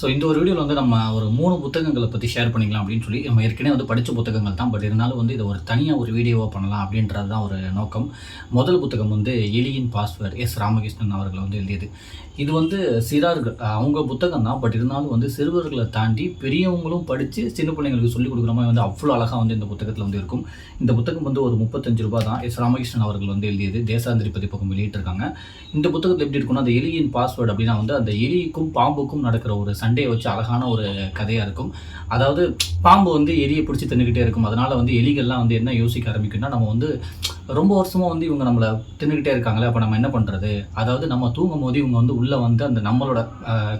So இந்த ஒரு வீடியோவில் வந்து நம்ம ஒரு மூணு புத்தகங்களை பற்றி ஷேர் பண்ணிக்கலாம் அப்படின்னு சொல்லி நம்ம ஏற்கனவே வந்து படித்த புத்தகங்கள் தான். பட் இருந்தாலும் வந்து இதை ஒரு தனியாக ஒரு வீடியோவாக பண்ணலாம் அப்படின்றது தான் ஒரு நோக்கம். முதல் புத்தகம் வந்து எலியின் பாஸ்வேர்டு எஸ் ராமகிருஷ்ணன் அவர்கள் வந்து எழுதியது. இது வந்து சிறார்கள் அவங்க புத்தகம் தான். பட் இருந்தாலும் வந்து சிறுவர்களை தாண்டி பெரியவங்களும் படித்து சின்ன பிள்ளைங்களுக்கு சொல்லிக் கொடுக்குற மாதிரி வந்து அவ்வளோ அழகாக வந்து இந்த புத்தகத்தில் வந்து இருக்கும். இந்த புத்தகம் வந்து ஒரு முப்பத்தஞ்சு ரூபா தான் எஸ் ராமகிருஷ்ணன் அவர்கள் வந்து எழுதியது. தேசாந்திரி பதிப்பகம் வெளியிட்டிருக்காங்க. இந்த புத்தகத்தில் எப்படி இருக்கும்னா அந்த எலியின் பாஸ்வேர்டு அப்படின்னா வந்து அந்த எலிக்கும் பாம்புக்கும் நடக்கிற ஒரு சண்டையை வச்சு அழகான ஒரு கதையாக இருக்கும். அதாவது பாம்பு வந்து எலியை பிடிச்சி தின்னுக்கிட்டே இருக்கும். அதனால் வந்து எலிகள்லாம் வந்து என்ன யோசிக்க ஆரம்பிக்கும்னா நம்ம வந்து ரொம்ப வருஷமாக வந்து இவங்க நம்மளை தின்னுக்கிட்டே இருக்காங்களே அப்போ நம்ம என்ன பண்ணுறது அதாவது நம்ம தூங்கும் போது இவங்க வந்து உள்ளே வந்து அந்த நம்மளோட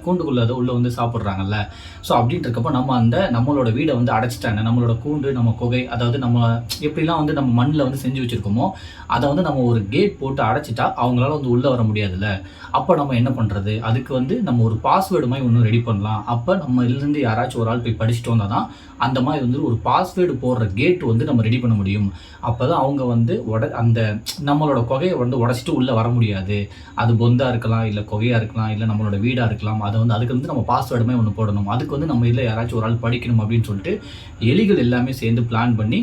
கூண்டுக்குள்ளே அதை உள்ளே வந்து சாப்பிட்றாங்கல்ல. ஸோ அப்படின்ட்டு இருக்கப்போ நம்ம அந்த நம்மளோட வீடை வந்து அடைச்சிட்டாங்க. நம்மளோட கூண்டு நம்ம குகை அதாவது நம்ம எப்படிலாம் வந்து நம்ம மண்ணில் வந்து செஞ்சு வச்சுருக்கோமோ அதை வந்து நம்ம ஒரு கேட் போட்டு அடைச்சிட்டா அவங்களால வந்து உள்ளே வர முடியாதுல்ல. அப்போ நம்ம என்ன பண்ணுறது அதுக்கு வந்து நம்ம ஒரு பாஸ்வேர்டு மாதிரி ஒன்று ரெடி பண்ணலாம். அப்போ நம்ம இதுலேருந்து யாராச்சும் ஒரு ஆள் போய் படிச்சுட்டு வந்தால் தான் அந்த மாதிரி வந்து ஒரு பாஸ்வேர்டு போடுற கேட் வந்து நம்ம ரெடி பண்ண முடியும். அப்போ தான் அவங்க வந்து உட அந்த நம்மளோட குகையை வந்து உடச்சிட்டு உள்ளே வர முடியாது. அது பொந்தாக இருக்கலாம் இல்லை குகையாக இருக்கலாம் இல்லை நம்மளோட வீடாக இருக்கலாம். அதை வந்து அதுக்கு வந்து நம்ம பாஸ்வேர்டுமே ஒன்று போடணும். அதுக்கு வந்து நம்ம இதில் யாராச்சும் ஒரு ஆள் படிக்கணும் அப்படின்னு சொல்லிட்டு எலிகள் எல்லாமே சேர்ந்து பிளான் பண்ணி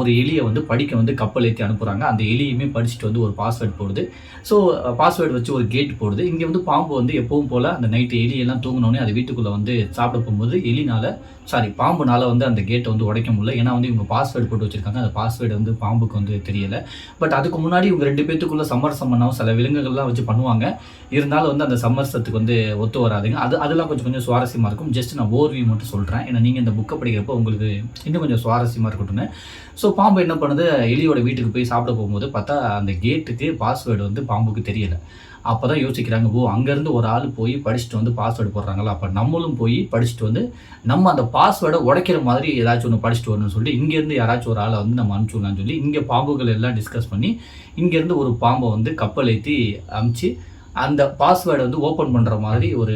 ஒரு எலியை வந்து படிக்க வந்து கப்பல் ஏற்றி அனுப்புகிறாங்க அந்த எலியுமே படிச்சுட்டு வந்து ஒரு பாஸ்வேர்டு போடுது. ஸோ பாஸ்வேர்டு வச்சு ஒரு கேட் போடுது. இங்கே வந்து பாம்பு வந்து எப்பவும் போல் அந்த நைட்டு எலியெல்லாம் தூங்கினோடனே அது வீட்டுக்குள்ளே வந்து சாப்பிட போகும்போது எலினால் சாரி பாம்புனால் வந்து அந்த கேட்டை வந்து உடைக்க முடியல. ஏன்னா வந்து இவங்க பாஸ்வேர்டு போட்டு வச்சுருக்காங்க. அந்த பாஸ்வேர்டு வந்து பாம்புக்கு வந்து தெரியலை. பட் அதுக்கு முன்னாடி இவங்க ரெண்டு பேத்துக்குள்ளே சமரசம் பண்ணவும் சில விலங்குகள்லாம் வச்சு பண்ணுவாங்க. இருந்தாலும் வந்து அந்த சமரசத்துக்கு வந்து ஒத்து வராதுங்க. அது அதெல்லாம் கொஞ்சம் கொஞ்சம் சுவாரஸ்யமாக இருக்கும். ஜஸ்ட் நான் ஓர்வி மட்டும் சொல்கிறேன் ஏன்னா நீங்கள் இந்த புக்கை படிக்கிறப்போ உங்களுக்கு இன்னும் கொஞ்சம் சுவாரஸ்யமாக இருக்கட்டும்னு. ஸோ பாம்பு என்ன பண்ணுது? எலியோட வீட்டுக்கு போய் சாப்பிட போகும்போது பார்த்தா அந்த கேட்டுக்கு பாஸ்வேர்டு வந்து பாம்புக்கு தெரியலை. அப்போ தான் யோசிக்கிறாங்க ஓ அங்கேருந்து ஒரு ஆள் போய் படிச்சுட்டு வந்து பாஸ்வேர்டு போடுறாங்களா? அப்போ நம்மளும் போய் படிச்சுட்டு வந்து நம்ம அந்த பாஸ்வேர்டை உடைக்கிற மாதிரி ஏதாச்சும் ஒன்று படிச்சுட்டு வரணும்னு சொல்லிட்டு இங்கேருந்து யாராச்சும் ஒரு ஆளை வந்து நம்ம அனுப்பிச்சுடலாம்னு சொல்லி இங்கே பாம்புகள் எல்லாம் டிஸ்கஸ் பண்ணி இங்கேருந்து ஒரு பாம்பை வந்து கப்பல் ஏற்றி அமுச்சு அந்த பாஸ்வேர்டை வந்து ஓப்பன் பண்ணுற மாதிரி ஒரு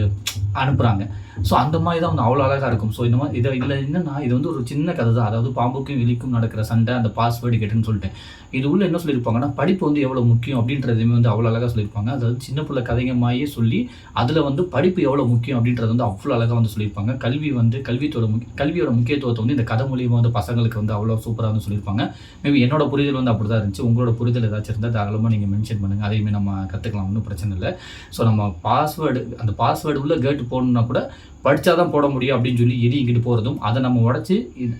அனுப்புகிறாங்க ஸோ அந்த மாதிரி தான் வந்து அவ்வளோ அழகாக இருக்கும். ஸோ இந்த மாதிரி இதை இதில் என்னன்னா இது வந்து ஒரு சின்ன கதை தான். அதாவது பாம்புக்கும் எலிக்கும் நடக்கிற சண்டை அந்த பாஸ்வேர்டு கேட்டுன்னு சொல்லிட்டு. இது உள்ள என்ன சொல்லியிருப்பாங்கன்னா படிப்பு வந்து எவ்வளோ முக்கியம் அப்படின்றதுமே வந்து அவ்வளோ அழகாக சொல்லியிருப்பாங்க. அதாவது சின்ன பிள்ளை கதைங்க மாதிரியே சொல்லி அதில் வந்து படிப்பு எவ்வளோ முக்கியம் அப்படின்றது வந்து அவ்வளோ அழகாக வந்து சொல்லியிருப்பாங்க. கல்வி வந்து கல்வித்தோட முக்கிய கல்வியோட முக்கியத்துவத்தை வந்து இந்த கதை மூலியமாக வந்து பசங்களுக்கு வந்து அவ்வளோ சூப்பராக வந்து சொல்லியிருப்பாங்க. மேபி என்னோட புரிதல் வந்து அப்படி தான் இருந்துச்சு. உங்களோட புரிதல் ஏதாச்சும் இருந்தால் தாராளமாக நீங்கள் மென்ஷன் பண்ணுங்கள் அதையுமே நம்ம கற்றுக்கலாம் ஒன்றும் பிரச்சனை இல்லை. ஸோ நம்ம பாஸ்வேர்டு அந்த பாஸ்வேர்டு உள்ள கேட்டு போடணும்னா கூட படித்தா தான் போட முடியும் அப்படின்னு சொல்லி எரி இங்கிட்டு போகிறதும் அதை நம்ம உடச்சி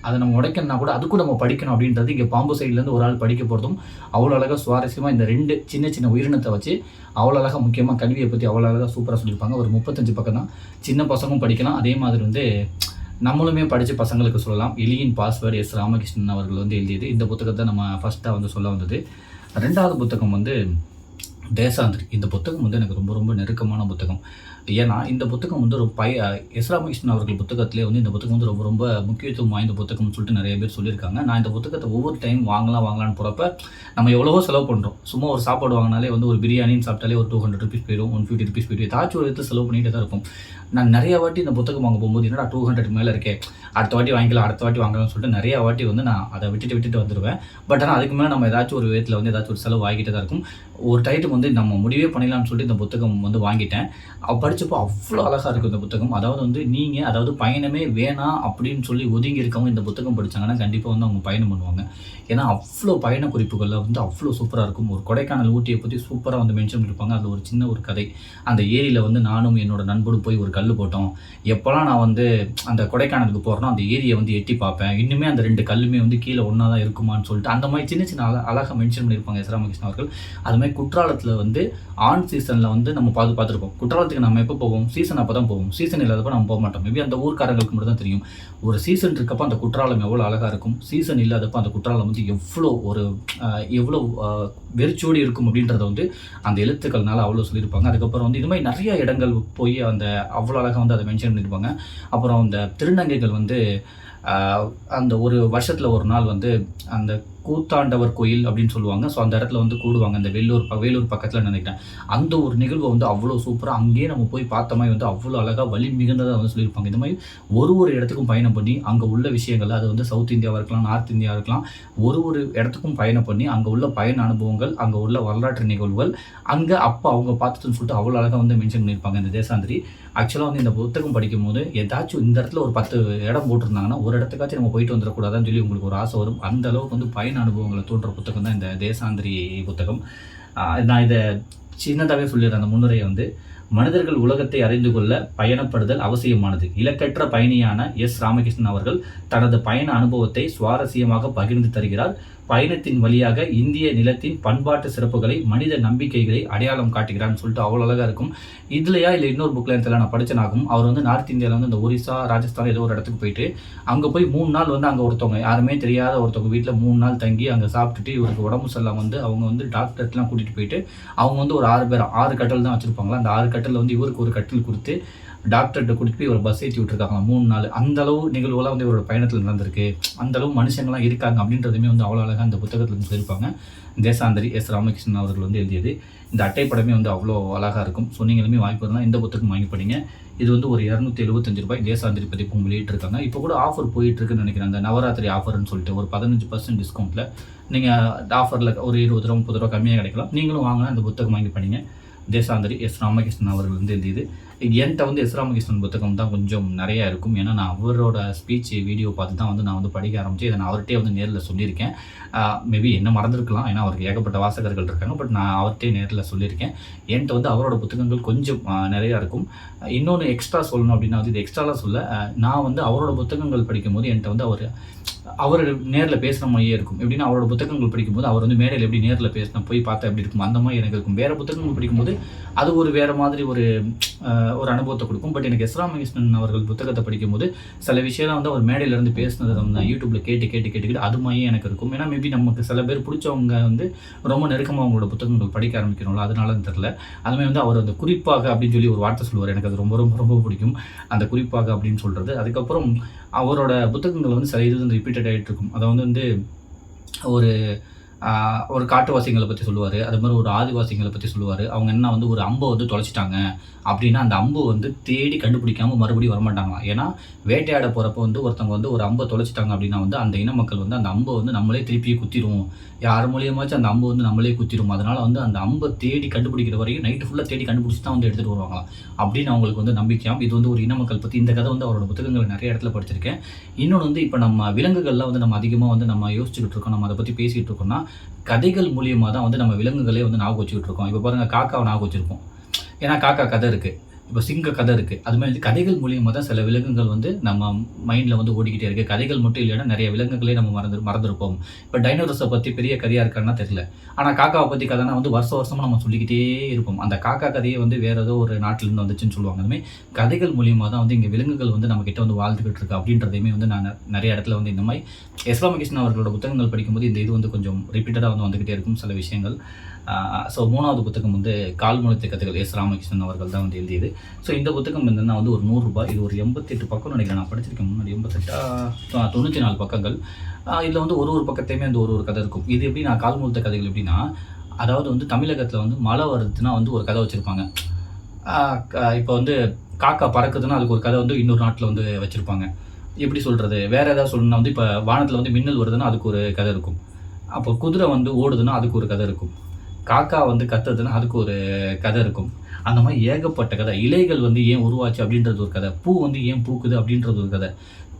அதை நம்ம உடைக்கணும்னா கூட அதுக்கும் நம்ம படிக்கணும் அப்படின்றது இங்கே பாம்பு சைட்லேருந்து ஒரு ஆள் படிக்க போகிறதும் அவ்வளோ அழகாக சுவாரஸ்யமாக இந்த ரெண்டு சின்ன சின்ன உயிரினத்தை வச்சு அவ்வளோ அழகாக முக்கியமாக கல்வியை பற்றி அவ்வளோ அழகாக சூப்பராக சொல்லியிருப்பாங்க. ஒரு முப்பத்தஞ்சு பக்கம் தான். சின்ன பசங்களும் படிக்கலாம். அதே மாதிரி வந்து நம்மளுமே படித்த பசங்களுக்கு சொல்லலாம். எலியின் பாஸ்வேர்டு எஸ் ராமகிருஷ்ணன் அவர்கள் வந்து எழுதியது. இந்த புத்தகத்தை நம்ம ஃபஸ்ட்டாக வந்து சொல்ல வந்தது. ரெண்டாவது புத்தகம் வந்து தேசாந்திரி. இந்த புத்தகம் வந்து எனக்கு ரொம்ப ரொம்ப நெருக்கமான புத்தகம். ஏன்னா இந்த புத்தகம் வந்து ஒரு பய எஸ் ராமகிருஷ்ணன் அவர்கள் புத்தகத்திலே வந்து இந்த புத்தகம் வந்து ரொம்ப ரொம்ப முக்கியத்துவம் வாய்ந்த புத்தகம்னு சொல்லிட்டு நிறைய பேர் சொல்லியிருக்காங்க. நான் இந்த புத்தகத்தை ஒவ்வொரு டைம் வாங்கலாம் வாங்கலாம்னு போகிறப்ப நம்ம எவ்வளவோ செலவு பண்ணுறோம் சும்மா ஒரு சாப்பாடு வாங்கினாலே வந்து ஒரு பிரியாணின்னு சாப்பிட்டாலே ஒரு டூ ஹண்ட்ரட் ருபீஸ் போயிடும் ஒன் ஃபிஃப்டி ருபீஸ் போயிடும் ஏதாச்சும் ஒரு இடத்துல செலவு பண்ணிகிட்டே தான் இருக்கும் நான் நிறைய வாட்டி இந்த புத்தகம் வாங்க போகும்போது என்னடா டூ ஹண்ட்ரட் மேலே இருக்கே? அடுத்த வாட்டி வாங்கிக்கலாம் அடுத்த வாட்டி வாங்கலாம்னு சொல்லிட்டு நிறைய வாட்டி வந்து நான் அதை விட்டுட்டு விட்டுட்டு வந்துடுவேன் பட் ஆனால் அதுக்கு மேலே நம்ம ஏதாச்சும் ஒரு விதத்தில் வந்து ஏதாச்சும் ஒரு செலவு ஆகிட்டே தான் இருக்கும். ஒரு டைத்துக்கு வந்து நம்ம முடிவே பண்ணிடலாம்னு சொல்லிட்டு இந்த புத்தகம் வந்து வாங்கிட்டேன். அவ படிச்சப்போ அவ்வளோ அழகாக இருக்கும் இந்த புத்தகம். அதாவது வந்து நீங்கள் அதாவது பயணமே வேணாம் அப்படின்னு சொல்லி ஒதுங்கி இருக்கவங்க இந்த புத்தகம் படிச்சாங்கன்னா கண்டிப்பாக வந்து அவங்க பயணம் பண்ணுவாங்க. ஏன்னா அவ்வளோ பயண குறிப்புகளில் வந்து அவ்வளோ சூப்பராக இருக்கும். ஒரு கொடைக்கானல் ஊட்டியை பற்றி சூப்பராக வந்து மென்ஷன் பண்ணியிருப்பாங்க அதில் ஒரு சின்ன ஒரு கதை. அந்த ஏரியில் வந்து நானும் என்னோட நண்பரும் போய் ஒரு கல் போட்டோம். எப்போல்லாம் நான் வந்து அந்த கொடைக்கானலுக்கு போகிறேனோ அந்த ஏரியை வந்து எட்டி பார்ப்பேன். இன்னுமே அந்த ரெண்டு கல்லுமே வந்து கீழே ஒன்றா தான் இருக்குமான்னு சொல்லிட்டு அந்த மாதிரி சின்ன சின்ன அழ அழகாக மென்ஷன் பண்ணியிருப்பாங்க எஸ். ராமகிருஷ்ணன் அவர்கள். அது மாதிரி குற்றாலத்தில் வந்து ஆன் சீசனில் வந்து நம்ம பார்த்து பார்த்துருப்போம். குற்றாலத்துக்கு நம்ம எப்போ போவோம்? சீசன் அப்போ தான் போவோம். சீசன் இல்லாதப்போ நம்ம போக மாட்டோம். மேபி அந்த ஊர்க்காரங்களுக்கு மட்டும் தான் தெரியும். ஒரு சீசன் இருக்கப்போ அந்த குற்றாலம் எவ்வளோ அழகாக இருக்கும்? சீசன் இல்லாதப்போ அந்த குற்றாலம் வந்து எவ்வளோ ஒரு எவ்வளோ வெறிச்சோடி இருக்கும் அப்படின்றத வந்து அந்த எழுத்துக்கள்னால அவ்வளோ சொல்லியிருப்பாங்க. அதுக்கப்புறம் வந்து இது மாதிரி நிறைய இடங்கள் போய் அந்த அவ்வளோ அவ்வளோ அழகாக வந்து அதை மென்ஷன் பண்ணியிருப்பாங்க. அப்புறம் அந்த திருநங்கைகள் வந்து அந்த ஒரு வருஷத்தில் ஒரு நாள் வந்து அந்த கூத்தாண்டவர் கோயில் அப்படின்னு சொல்லுவாங்க. ஸோ அந்த இடத்துல வந்து கூடுவாங்க. அந்த வேலூர் ப வேலூர் பக்கத்தில் நினைக்கிறேன். அந்த ஒரு நிகழ்வை வந்து அவ்வளோ சூப்பராக அங்கேயே நம்ம போய் பார்த்த மாதிரி வந்து அவ்வளோ அழகாக வலி மிகுந்ததாக வந்து சொல்லியிருப்பாங்க. இந்த மாதிரி ஒரு ஒரு இடத்துக்கும் பயணம் பண்ணி அங்கே உள்ள விஷயங்கள் அது வந்து சவுத் இந்தியாவாக இருக்கலாம் நார்த் இந்தியாவாக இருக்கலாம் ஒரு ஒரு இடத்துக்கும் பயணம் பண்ணி அங்கே உள்ள பயண அனுபவங்கள் அங்கே உள்ள வரலாற்று நிகழ்வுகள் அங்கே அப்போ அவங்க பார்த்துட்டுன்னு சொல்லிட்டு அவ்வளோ அழகாக வந்து மென்ஷன் பண்ணியிருப்பாங்க இந்த தேசாந்திரி. ஆக்சுவலாக வந்து இந்த புத்தகம் படிக்கும்போது ஏதாச்சும் இந்த இடத்துல ஒரு பத்து இடம் போட்டிருந்தாங்கன்னா ஒரு இடத்துக்காச்சும் நம்ம போயிட்டு வந்துடக்கூடாதுன்னு சொல்லி உங்களுக்கு ஒரு ஆசை வரும். அந்த அளவுக்கு வந்து பயண அனுபவங்களை தோன்ற புத்தகம் தான் இந்த தேசாந்திரி புத்தகம். நான் இதை சின்னதாகவே சொல்லிடுறேன். அந்த முன்னுரையை வந்து மனிதர்கள் உலகத்தை அறிந்து கொள்ள பயணப்படுதல் அவசியமானது. இலக்கற்ற பயணியான எஸ். ராமகிருஷ்ணன் அவர்கள் தனது பயண அனுபவத்தை சுவாரஸ்யமாக பகிர்ந்து தருகிறார். பயணத்தின் வழியாக இந்திய நிலத்தின் பண்பாட்டு சிறப்புகளை மனித நம்பிக்கைகளை அடையாளம் காட்டுகிறான்னு சொல்லிட்டு அவ்வளோ அழகாக இருக்கும். இதுலையா இல்லை இன்னொரு புக்கில் இடத்துல நான் படித்தனாகும் அவர் வந்து நார்த் இந்தியாவில் வந்து இந்த ஒரிசா ராஜஸ்தான் ஏதோ ஒரு இடத்துக்கு போயிட்டு அங்கே போய் மூணு நாள் வந்து அங்கே ஒருத்தவங்க யாருமே தெரியாத ஒருத்தவங்க வீட்டில் மூணு நாள் தங்கி அங்கே சாப்பிட்டுட்டு இவருக்கு உடம்பு சரியில்லாம வந்து அவங்க வந்து டாக்டர்லாம் கூட்டிகிட்டு போயிட்டு அவங்க வந்து ஒரு ஆறு பேர் ஆறு கட்டல் தான் வச்சுருப்பாங்களா? அந்த ஆறு கட்டலில் வந்து இவருக்கு ஒரு கட்டில் கொடுத்து டாக்டர்கிட்ட கூட்டிட்டு போய் ஒரு பஸ் ஏற்றி விட்டுருக்காங்க மூணு நாள் அந்த அளவு நிகழ்வுலாம் வந்து இவரோட பயணத்தில் நடந்திருக்கு. அந்த அளவு மனுஷங்கள்லாம் இருக்காங்க அப்படின்றதுமே வந்து அவ்வளோ அழகாக அந்த புத்தகத்தில் வந்து சொல்லியிருப்பாங்க. தேசாந்தரி எஸ். ராமகிருஷ்ணன் அவர்கள் வந்து எழுதியது. இந்த அட்டைப்படமே வந்து அவ்வளோ அழகாக இருக்கும். ஸோ நீங்களுமே வாய்ப்பு இருந்தால் இந்த புத்தகம் வாங்கி படிங்க இது வந்து ஒரு இரநூத்தி எழுபத்தஞ்சு ரூபாய் தேசாந்திரி பதிப்பும் வெளியிட்டிருக்காங்க. இப்போ கூட ஆஃபர் போயிட்டுருக்குன்னு நினைக்கிறேன். அந்த நவராத்திரி ஆஃபர்னு சொல்லிட்டு ஒரு பதினஞ்சு பர்சன்ட் டிஸ்கவுண்ட்டில் நீங்கள் ஆஃபரில் ஒரு இருபது ரூபா முப்பது ரூபா கம்மியாக கிடைக்கலாம். நீங்களும் வாங்கினா அந்த புத்தகம் வாங்கி படிங்க. தேசாந்திரி எஸ். ராமகிருஷ்ணன் அவர்கள் வந்து எழுதியது. என்கிட்ட வந்து எஸ் ராமகிருஷ்ணன் புத்தகம் தான் கொஞ்சம் நிறையா இருக்கும். ஏன்னா நான் அவரோட ஸ்பீச் வீடியோ பார்த்து தான் வந்து நான் வந்து படிக்க ஆரம்பிச்சு இதை நான் அவர்கிட்டே வந்து நேரில் சொல்லியிருக்கேன். மேபி என்ன மறந்துருக்கலாம். ஏன்னா அவருக்கு ஏகப்பட்ட வாசகர்கள் இருக்காங்க. பட் நான் அவர்கிட்டே நேரில் சொல்லியிருக்கேன். என்கிட்ட வந்து அவரோட புத்தகங்கள் கொஞ்சம் நிறையா இருக்கும். இன்னொன்று எக்ஸ்ட்ரா சொல்லணும் அப்படின்னா வந்து இது எக்ஸ்ட்ராலாம் சொல்ல நான் வந்து அவரோட புத்தகங்கள் படிக்கும்போது என்கிட்ட வந்து அவர் அவர் நேரில் பேசுகிற மாதிரியே இருக்கும். எப்படின்னா அவரோட புத்தகங்கள் படிக்கும்போது அவர் வந்து மேடையில் எப்படி நேரில் பேசின போய் பார்த்தா எப்படி இருக்கும்? அந்த மாதிரி எனக்கு இருக்கும். வேறு புத்தகங்கள் படிக்கும்போது அது ஒரு வேறு மாதிரி ஒரு ஒரு அனுபவத்தை கொடுக்கும். பட் எனக்கு எஸ் ராமகிருஷ்ணன் அவர்கள் புத்தகத்தை படிக்கும்போது சில விஷயம்லாம் வந்து அவர் மேடையிலேருந்து பேசினதை நம்ம யூடியூப்பில் நான் கேட்டு கேட்டு கேட்டுக்கிட்டு அது மாதிரியே எனக்கு இருக்கும். ஏன்னா மேபி நமக்கு சில பேர் பிடிச்சவங்க வந்து ரொம்ப நெருக்கமாக அவங்களோட புத்தகங்கள் படிக்க ஆரம்பிக்கணும்ல அதனாலன்னு தெரில அதுமாதிரி வந்து அவர் அந்த குறிப்பாக அப்படின்னு சொல்லி ஒரு வார்த்தை சொல்லுவார். எனக்கு அது ரொம்ப ரொம்ப ரொம்ப பிடிக்கும். அந்த குறிப்பாக அப்படின்னு சொல்கிறது அதுக்கப்புறம் அவரோட புத்தகங்கள் வந்து சில இது வந்து ரிப்பீட்டட் ஆகிட்டு இருக்கும் அதை வந்து ஒரு ஒரு காட்டுவாசிகளை பற்றி சொல்லுவார். அது மாதிரி ஒரு ஆதிவாசிகளை பற்றி சொல்லுவார். அவங்க என்ன வந்து ஒரு அம்பை வந்து தொலைச்சிட்டாங்க அப்படின்னா அந்த அம்பு வந்து தேடி கண்டுபிடிக்காமல் மறுபடியும் வரமாட்டாங்களாம். ஏன்னா வேட்டையாட போகிறப்ப வந்து ஒருத்தவங்க வந்து ஒரு அம்பை தொலைச்சிட்டாங்க அப்படின்னா வந்து அந்த இன மக்கள் வந்து அந்த அம்பை வந்து நம்மளே திருப்பி குத்திரும். யார் மூலியமாச்சும் அந்த அம்பு வந்து நம்மளே குத்திரும். அதனால் வந்து அந்த அம்பை தேடி கண்டுபிடிக்கிற வரைக்கும் நைட்டு ஃபுல்லாக தேடி கண்டுபிடிச்சி தான் வந்து எடுத்துகிட்டு வருவாங்களாம். அப்படின்னு அவங்களுக்கு வந்து நம்பிக்கையாம். இது வந்து ஒரு இன மக்கள் பற்றி இந்த கதை வந்து அவரோட புத்தகங்கள் நிறைய இடத்துல படிச்சிருக்கேன். இன்னொன்று வந்து இப்போ நம்ம விலங்குகள்லாம் வந்து நம்ம அதிகமாக வந்து நம்ம யோசிச்சுக்கிட்டு இருக்கோம். நம்ம அதை பற்றி பேசிகிட்டு இருக்கோம்னா கதைகள் மூலியமாக தான் வந்து நம்ம விலங்குகளே வந்து ஞாபகம் வச்சுக்கிட்டு இருக்கோம். இப்போ பாருங்கள் காக்காவை ஞாபகம் வச்சுருப்போம். ஏன்னா காக்கா கதை இருக்குது இப்போ சிங்க கதை இருக்குது அது மாதிரி கதைகள் மூலியமாக தான் சில விலங்குகள் வந்து நம்ம மைண்டில் வந்து ஓடிக்கிட்டே இருக்குது கதைகள் மட்டும் இல்லைன்னா நிறைய விலங்குகளே நம்ம மறந்து மறந்துருப்போம். இப்போ டைனோரஸை பற்றி பெரிய கதையாக இருக்கான்னா தெரியல. ஆனால் காக்காவை பற்றி கதைனா வந்து வருஷ வருஷமாக நம்ம சொல்லிக்கிட்டே இருப்போம். அந்த காக்கா கதையை வந்து வேறு ஏதோ ஒரு நாட்டிலேருந்து வந்துச்சுன்னு சொல்லுவாங்க. அதுமாதிரி கதைகள் மூலியமாக தான் வந்து இங்கே விலங்குகள் வந்து நம்ம கிட்ட வந்து வாழ்ந்துக்கிட்டு இருக்கு அப்படின்றதையுமே வந்து நான் நிறைய இடத்துல வந்து இந்த மாதிரி எஸ் ராமகிருஷ்ணன் அவர்களோட புத்தகங்கள் படிக்கும்போது இந்த இது வந்து கொஞ்சம் ரிப்பீட்டடாக வந்து வந்துக்கிட்டே இருக்கும் சில விஷயங்கள். ஸோ மூணாவது புத்தகம் வந்து கால்முளைத்த கதைகள் எஸ் ராமகிருஷ்ணன் அவர்கள் தான் வந்து எழுதியது. ஸோ இந்த புத்தகம் என்னென்னா வந்து ஒரு நூறுரூபா இது ஒரு எண்பத்தெட்டு பக்கம் நினைக்கிறேன். நான் படிச்சிருக்கேன் முன்னாடி. எண்பத்தெட்டா தொண்ணூற்றி நாலு பக்கங்கள். இதில் வந்து ஒரு ஒரு பக்கத்தையுமே அந்த ஒரு ஒரு கதை இருக்கும். இது எப்படி நான் கால்முளைத்த கதைகள் எப்படின்னா அதாவது வந்து தமிழகத்தில் வந்து மழை வருதுன்னா வந்து ஒரு கதை வச்சுருப்பாங்க. இப்போ வந்து காக்கா பறக்குதுன்னா அதுக்கு ஒரு கதை வந்து இன்னொரு நாட்டில் வந்து வச்சுருப்பாங்க. எப்படி சொல்கிறது வேறு ஏதாவது சொல்லணும்னா வந்து இப்போ வானத்தில் வந்து மின்னல் வருதுன்னா அதுக்கு ஒரு கதை இருக்கும். அப்போ குதிரை வந்து ஓடுதுன்னா அதுக்கு ஒரு கதை இருக்கும். காக்கா வந்து கத்துதுன்னா அதுக்கு ஒரு கதை இருக்கும். அந்த மாதிரி ஏகப்பட்ட கதை. இலைகள் வந்து ஏன் உருவாச்சு அப்படின்றது ஒரு கதை. பூ வந்து ஏன் பூக்குது அப்படின்றது ஒரு கதை.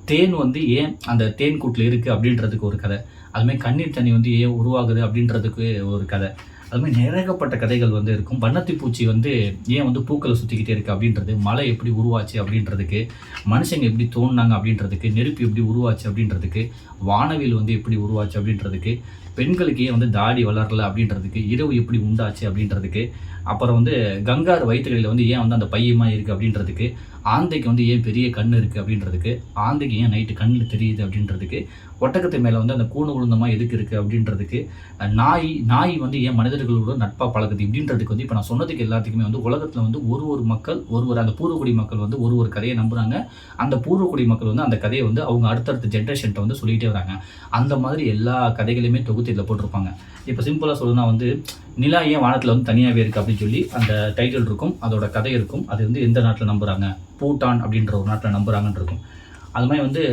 தேன் வந்து ஏன் அந்த தேன் கூட்டில் இருக்குது அப்படின்றதுக்கு ஒரு கதை. அதுமாதிரி கண்ணீர் தண்ணி வந்து ஏன் உருவாகுது அப்படின்றதுக்கு ஒரு கதை. அதுமாதிரி நிறையப்பட்ட கதைகள் வந்து இருக்கும். வண்ணத்தி பூச்சி வந்து ஏன் வந்து பூக்களை சுற்றிக்கிட்டே இருக்குது அப்படின்றது மழை எப்படி உருவாச்சு அப்படின்றதுக்கு மனுஷங்க எப்படி தோணுனாங்க அப்படின்றதுக்கு நெருப்பு எப்படி உருவாச்சு அப்படின்றதுக்கு வானவில் வந்து எப்படி உருவாச்சு அப்படின்றதுக்கு பெண்களுக்கு ஏன் வந்து தாடி வளரல அப்படின்றதுக்கு இரவு எப்படி உண்டாச்சு அப்படின்றதுக்கு அப்புறம் வந்து கங்கார் வயிற்றுகளில் வந்து ஏன் வந்து அந்த பையமாக இருக்குது அப்படின்றதுக்கு ஆந்தைக்கு வந்து ஏன் பெரிய கண் இருக்குது அப்படின்றதுக்கு ஆந்தைக்கு ஏன் நைட்டு கண்ணில் தெரியுது அப்படின்றதுக்கு ஒட்டகத்து மேலே வந்து அந்த கூணு உளுந்தமாக எதுக்கு இருக்குது அப்படின்றதுக்கு நாய் நாய் வந்து ஏன் மனிதர்களோட நட்பாக பழகுது இப்படின்றதுக்கு வந்து இப்போ நான் சொன்னதுக்கு எல்லாத்துக்குமே வந்து உலகத்தில் வந்து ஒரு ஒரு மக்கள் ஒரு ஒரு அந்த பூர்வக்குடி மக்கள் வந்து ஒரு ஒரு கதையை நம்புகிறாங்க அந்த பூர்வக்குடி மக்கள் வந்து அந்த கதையை வந்து அவங்க அடுத்தடுத்த ஜென்ரேஷன்கிட்ட வந்து சொல்லிகிட்டே வராங்க. அந்த மாதிரி எல்லா கதைகளையுமே தொகுத்து இதில் போட்டிருப்பாங்க. இப்போ சிம்பிளாக சொல்லணும்னா வந்து நிலா ஏன் வானத்தில் வந்து தனியாகவே இருக்குது அப்படின்னு சொல்லி அந்த டைட்டில் இருக்கும் அதோட கதை இருக்கும். அது வந்து எந்த நாட்டில் நம்புகிறாங்க பூட்டான் அப்படின்ற ஒரு நாட்டில் நம்புகிறாங்கன்னு இருக்கும். அது மாதிரி வந்து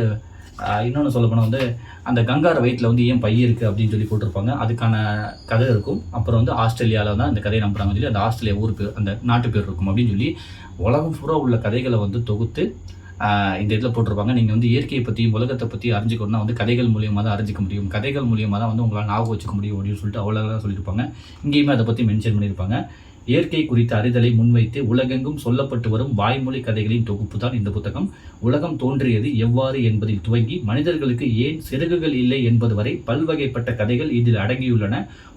இன்னொன்று சொல்ல போனால் வந்து அந்த கங்கார வயிற்றில் வந்து ஏன் பைய இருக்குது அப்படின்னு சொல்லி போட்டிருப்பாங்க. அதுக்கான கதை இருக்கும். அப்புறம் வந்து ஆஸ்திரேலியாவில் தான் அந்த கதையை நம்புகிறாங்க சொல்லி அந்த ஆஸ்திரேலியா ஊர் பேர் அந்த நாட்டு பேர் இருக்கும் அப்படின்னு சொல்லி உலகம் பூரா உள்ள கதைகளை வந்து தொகுத்து இந்த இதில் போட்டிருப்பாங்க. நீங்கள் வந்து இயற்கையை பற்றியும் உலகத்தை பற்றி அறிஞ்சிக்கணும்னா வந்து கதைகள் மூலியமாக தான் அறிஞ்சிக்க முடியும். கதைகள் மூலியமாக தான் வந்து உங்களால் ஞாபகம் வச்சுக்க முடியும் அப்படின்னு சொல்லிட்டு அவ்வளோ தான் சொல்லியிருப்பாங்க. இங்கேயுமே அதை பற்றி மென்ஷன் பண்ணியிருப்பாங்க. இயற்கை குறித்த அறிதலை முன்வைத்து உலகெங்கும் சொல்லப்பட்டு வரும் வாய்மொழி கதைகளின் தொகுப்பு தான் இந்த புத்தகம். உலகம் தோன்றியது எவ்வாறு என்பதில் துவங்கி மனிதர்களுக்கு ஏன் சிறகுகள் இல்லை என்பது வரை பல்வகைப்பட்ட கதைகள் இதில் அடங்கியுள்ளன.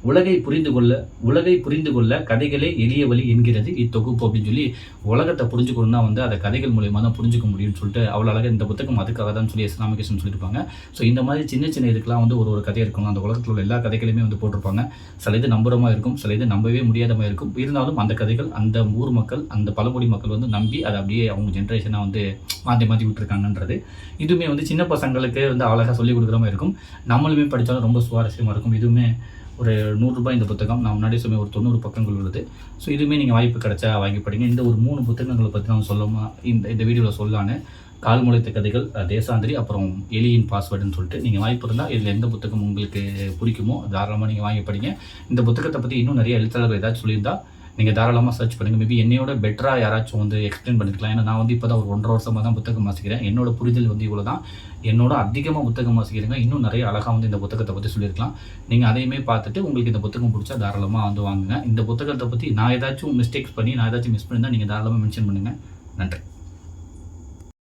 உலகை புரிந்து கொள்ள உலகை புரிந்து கொள்ள கதைகளே எளிய வழி என்கிறது இத்தொகுப்பு அப்படின்னு சொல்லி உலகத்தை புரிஞ்சுக்கணும்னா வந்து அதை கதைகள் மூலியமாக தான் புரிஞ்சுக்க முடியும்னு சொல்லிட்டு அவ்வளோ அழகாக இந்த புத்தகம் அதுக்காக தான் சொல்லி இஸ்லாமிகேஷன் சொல்லியிருப்பாங்க. ஸோ இந்த மாதிரி சின்ன சின்ன இதுக்கெல்லாம் வந்து ஒரு ஒரு கதை இருக்கும் அந்த உலகத்தில் உள்ள எல்லா கதைகளையுமே வந்து போட்டிருப்பாங்க. சில இது நம்புற மாதிரி இருக்கும் சில இது நம்பவே முடியாத மாதிரி இருக்கும். இருந்தாலும் அந்த கதைகள் அந்த ஊர் மக்கள் அந்த பழங்குடி மக்கள் வந்து நம்பி அதை அப்படியே அவங்க ஜென்ரேஷனாக வந்து மாற்றி மாற்றி விட்டுருக்காங்கன்றது. இதுவுமே வந்து சின்ன பசங்களுக்கு வந்து அழகாக சொல்லிக் கொடுக்குற மாதிரி இருக்கும். நம்மளுமே படித்தாலும் ரொம்ப சுவாரஸ்யமாக இருக்கும். இதுவுமே ஒரு நூறுரூபா இந்த புத்தகம். நான் முன்னாடி சொன்ன ஒரு தொண்ணூறு பக்கங்கள் உள்ளது. ஸோ இதுவுமே நீங்கள் வாய்ப்பு கிடைச்சா வாங்கி படிங்க. இந்த ஒரு மூணு புத்தகங்களை பற்றி நான் சொல்லுமா இந்த இந்த வீடியோவில் சொல்லான்னு கால் முளைத்த கதைகள் தேசாந்திரி அப்புறம் எலியின் பாஸ்வேர்டுன்னு சொல்லிட்டு நீங்கள் வாய்ப்பு இருந்தால் இதில் எந்த புத்தகம் உங்களுக்கு பிடிக்குமோ தாராளமாக நீங்கள் வாங்கி படிங்க. இந்த புத்தகத்தை பற்றி இன்னும் நிறைய எழுத்தாளர்கள் ஏதாச்சும் சொல்லியிருந்தா நீங்கள் தாராளமாக சர்ச் பண்ணுங்கள் மேபி என்னையோட பெட்டராக யாராச்சும் வந்து எக்ஸ்பிளைன் பண்ணிருக்கலாம். ஏன்னா நான் வந்து இப்போ தான் ஒரு ஒன்றரை வருஷமாக தான் புத்தகம் வாசிக்கிறேன். என்னோட புரிதல் வந்து இவ்வளோ தான் என்னோட அதிகமாக புத்தகம் வாசிக்கிறேங்க இன்னும் நிறைய அழகாக வந்து இந்த புத்தகத்தை பற்றி சொல்லியிருக்கலாம். நீங்கள் அதையுமே பார்த்துட்டு உங்களுக்கு இந்த புத்தகம் பிடிச்சா தாராளமாக வந்து வாங்குங்க. இந்த புத்தகத்தை பற்றி நான் ஏதாச்சும் மிஸ்டேக்ஸ் பண்ணி நான் ஏதாச்சும் மிஸ் பண்ணியிருந்தால் நீங்கள் தாராளமாக மென்ஷன் பண்ணுங்கள் நன்றி.